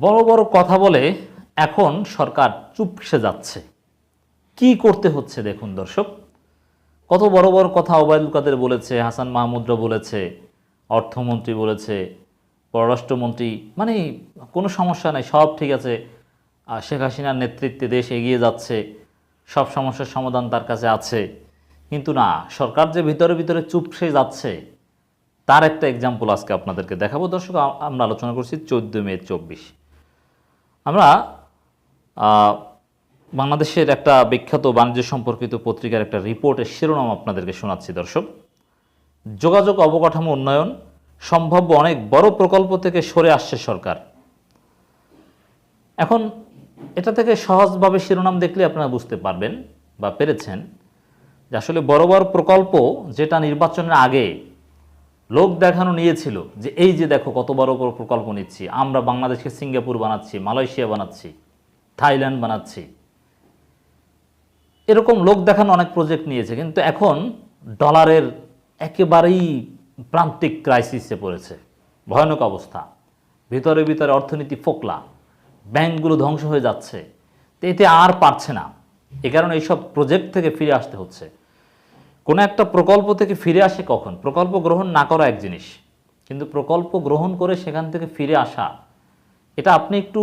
বড় বড় কথা বলে এখন সরকার চুপসে যাচ্ছে। কি করতে হচ্ছে দেখুন দর্শক? কত বড় বড় কথা ওবায়দুল কাদের বলেছে, হাসান মাহমুদরা বলেছে, অর্থমন্ত্রী বলেছে, পররাষ্ট্রমন্ত্রী মানে কোনো সমস্যা নেই, সব ঠিক আছে। শেখ হাসিনার নেতৃত্বে দেশ এগিয়ে যাচ্ছে, সব সমস্যার সমাধান তার কাছে আছে। কিন্তু না, সরকার যে ভিতরে ভিতরে চুপসে যাচ্ছে, তার একটা এক্সাম্পল আজকে আপনাদেরকে দেখাবো। দর্শক আমরা আলোচনা করছি চোদ্দ মে চব্বিশ। আমরা বাংলাদেশের একটা বিখ্যাত বাণিজ্য সম্পর্কিত পত্রিকার একটা রিপোর্টের শিরোনাম আপনাদেরকে শোনাচ্ছি, দর্শক। যোগাযোগ অবকাঠামো উন্নয়ন, সম্ভাব্য অনেক বড় প্রকল্প থেকে সরে আসছে সরকার। এখন, এটা থেকে সহজভাবে শিরোনাম দেখলে আপনারা বুঝতে পারবেন বা পেরেছেন যে আসলে বড় বড় প্রকল্প যেটা নির্বাচনের আগে লোক দেখানো নিয়েছিল যে এই যে দেখো কত বড় বড় প্রকল্প নিচ্ছি, আমরা বাংলাদেশকে সিঙ্গাপুর বানাচ্ছি, মালয়েশিয়া বানাচ্ছি, থাইল্যান্ড বানাচ্ছি। এরকম লোক দেখানো অনেক প্রজেক্ট নিয়েছে, কিন্তু এখন ডলারের একেবারেই প্রান্তিক ক্রাইসিসে পড়েছে। ভয়ানক অবস্থা। ভিতরে ভিতরে অর্থনীতি ফোকলা, ব্যাংকগুলো ধ্বংস হয়ে যাচ্ছে। তো এতে আর পারছে না। এ কারণে এইসব প্রজেক্ট থেকে ফিরে আসতে হচ্ছে। কোনো একটা প্রকল্প থেকে ফিরে আসে কখন? প্রকল্প গ্রহণ না করা এক জিনিস। কিন্তু প্রকল্প গ্রহণ করে সেখান থেকে ফিরে আসা, এটা আপনি একটু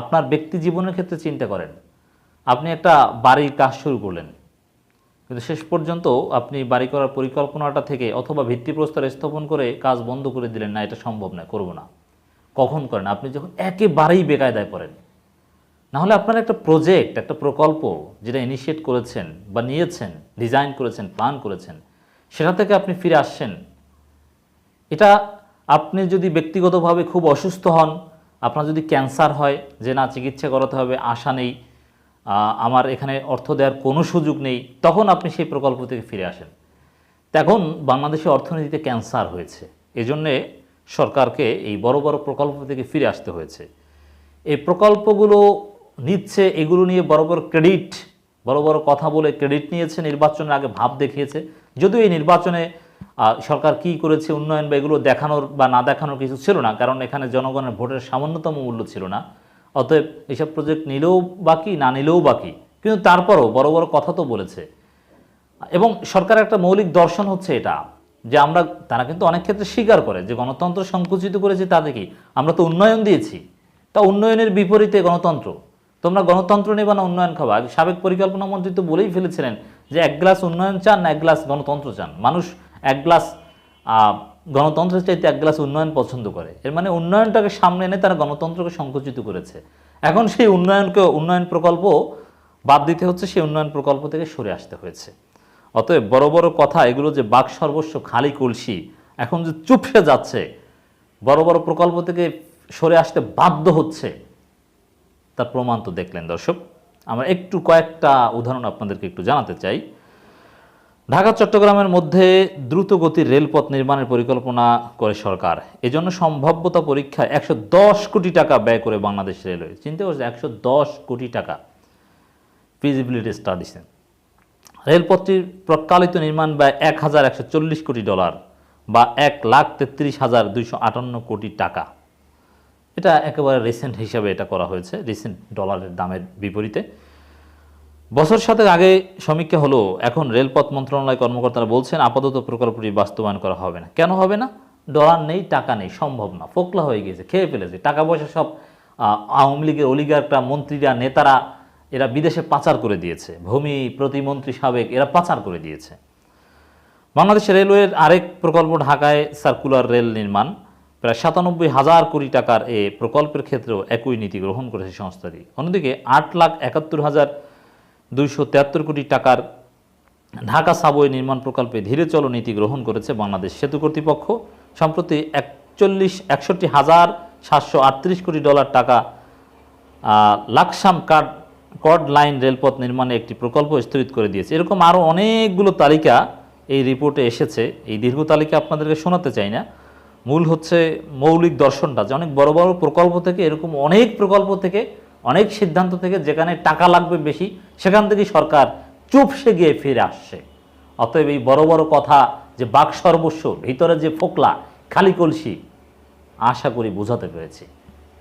আপনার ব্যক্তি জীবনের ক্ষেত্রে চিন্তা করেন। আপনি একটা বাড়ির কাজ শুরু করলেন। কিন্তু শেষ পর্যন্ত আপনি বাড়ি করার পরিকল্পনাটা থেকে অথবা ভিত্তিপ্রস্তর স্থাপন করে কাজ বন্ধ করে দিলেন, না, এটা সম্ভব না, করব না। কখন করেন? আপনি যখন একেবারেই বেকায়দায় পড়েন। না হলে আপনার একটা প্রজেক্ট একটা প্রকল্প যেটা ইনিশিয়েট করেছেন বা নিয়েছেন ডিজাইন করেছেন প্ল্যান করেছেন, সেটা থেকে আপনি ফিরে আসছেন। এটা আপনি যদি ব্যক্তিগতভাবে খুব অসুস্থ হন, আপনার যদি ক্যান্সার হয়, যে না চিকিৎসা করাতে হবে, আশা নেই আমার এখানে অর্থ দেওয়ার কোনো সুযোগ নেই, তখন আপনি সেই প্রকল্প থেকে ফিরে আসেন। তো এখন বাংলাদেশের অর্থনীতিতে ক্যান্সার হয়েছে। এজন্যে সরকারকে এই বড় বড় প্রকল্প থেকে ফিরে আসতে হয়েছে। এই প্রকল্পগুলো নিচ্ছে, এগুলো নিয়ে বড় বড় ক্রেডিট, বড় বড় কথা বলে ক্রেডিট নিয়েছে, নির্বাচনের আগে ভাব দেখিয়েছে। যদিও এই নির্বাচনে সরকার কি করেছে, উন্নয়ন বা এগুলো দেখানোর বা না দেখানোর কিছু ছিল না, কারণ এখানে জনগণের ভোটের সামান্যতম মূল্য ছিল না। অতএব এইসব প্রজেক্ট নিলেও বাকি, না নিলেও বাকি। কিন্তু তারপরও বড় বড় কথা তো বলেছে। এবং সরকারের একটা মৌলিক দর্শন হচ্ছে এটা, যে আমরা, তারা কিন্তু অনেক ক্ষেত্রে স্বীকার করে, যে গণতন্ত্র সংকুচিত করেছে তা দেখি আমরা তো উন্নয়ন দিয়েছি। তা উন্নয়নের বিপরীতে গণতন্ত্র। তোমরা গণতন্ত্র নেবা না উন্নয়ন খাবা? সাবেক পরিকল্পনা মন্ত্রী তো বলেই ফেলেছিলেন যে এক গ্লাস উন্নয়ন চান না এক গ্লাস গণতন্ত্র চান। মানুষ এক গ্লাস গণতন্ত্রের চাইতে এক গ্লাস উন্নয়ন পছন্দ করে। এর মানে উন্নয়নটাকে সামনে এনে তারা গণতন্ত্রকে সংকুচিত করেছে। এখন সেই উন্নয়নকে, উন্নয়ন প্রকল্প বাদ দিতে হচ্ছে, সেই উন্নয়ন প্রকল্প থেকে সরে আসতে হয়েছে। অতএব বড় বড় কথা এগুলো যে বাক সর্বস্ব, খালি কলসি, এখন যে চুপসে যাচ্ছে, বড় বড় প্রকল্প থেকে সরে আসতে বাধ্য হচ্ছে। তার প্রমাণ তো দেখলেন দর্শক। আমরা একটু কয়েকটা উদাহরণ আপনাদেরকে একটু জানাতে চাই। ঢাকা, চট্টগ্রামের মধ্যে দ্রুত গতির রেলপথ নির্মাণের পরিকল্পনা করে সরকার। এজন্য সম্ভাব্যতা পরীক্ষায় একশো দশ কোটি টাকা ব্যয় করে বাংলাদেশ রেলওয়ে। চিন্তা করছে একশো দশ কোটি টাকা ফিজিবিলিটি স্টাডিসে রেলপথটির প্রকালিত নির্মাণ ব্যয় এক হাজার একশো চল্লিশ কোটি ডলার বা এক লাখ তেত্রিশ হাজার দুইশো আটান্ন কোটি টাকা। এটা একেবারে রিসেন্ট হিসাবে এটা করা হয়েছে রিসেন্ট ডলারের দামের বিপরীতে। বছর সাথে আগে সমীক্ষা হলো, এখন রেলপথ মন্ত্রণালয় কর্মকর্তারা বলছেন, আপাতত প্রকল্পটি বাস্তবায়ন করা হবে না। কেন হবে না? ডলার নেই, টাকা নেই, সম্ভব না। ফোকলা হয়ে গিয়েছে, খেয়ে ফেলেছে। টাকা পয়সা সব আওয়ামী লীগের অলিগাররা মন্ত্রীরা, নেতারা, এরা বিদেশে পাচার করে দিয়েছে। ভূমি প্রতিমন্ত্রী সাবেক, এরা পাচার করে দিয়েছে। বাংলাদেশ রেলওয়ের আরেক প্রকল্প ঢাকায় সার্কুলার রেল নির্মাণ। প্রায় সাতানব্বই হাজার কোটি টাকার এ প্রকল্পের ক্ষেত্রেও একই নীতি গ্রহণ করেছে সংস্থাটি। অন্যদিকে আট লাখ একাত্তর হাজার দুইশো তেহাত্তর কোটি টাকার ঢাকা সাবওয়ে নির্মাণ প্রকল্পে ধীরে চলো নীতি গ্রহণ করেছে বাংলাদেশ সেতু কর্তৃপক্ষ। সম্প্রতি একচল্লিশ, একষট্টি হাজার সাতশো আটত্রিশ কোটি ডলার টাকা লাকসাম কার্ড কর্ড লাইন রেলপথ নির্মাণে একটি প্রকল্প স্থগিত করে দিয়েছে। এরকম আরও অনেকগুলো তালিকা এই রিপোর্টে এসেছে। এই দীর্ঘ তালিকা আপনাদেরকে শোনাতে চাই না। মূল হচ্ছে মৌলিক দর্শনটা, যে অনেক বড় বড় প্রকল্প থেকে, এরকম অনেক প্রকল্প থেকে, অনেক সিদ্ধান্ত থেকে যেখানে টাকা লাগবে বেশি, সেখান থেকে সরকার চুপসে গিয়ে ফিরে আসছে। অতএব এই বড় বড় কথা যে বাক সর্বস্ব, ভিতরে যে ফোকলা, খালি কলসি, আশা করি বোঝাতে পেরেছি।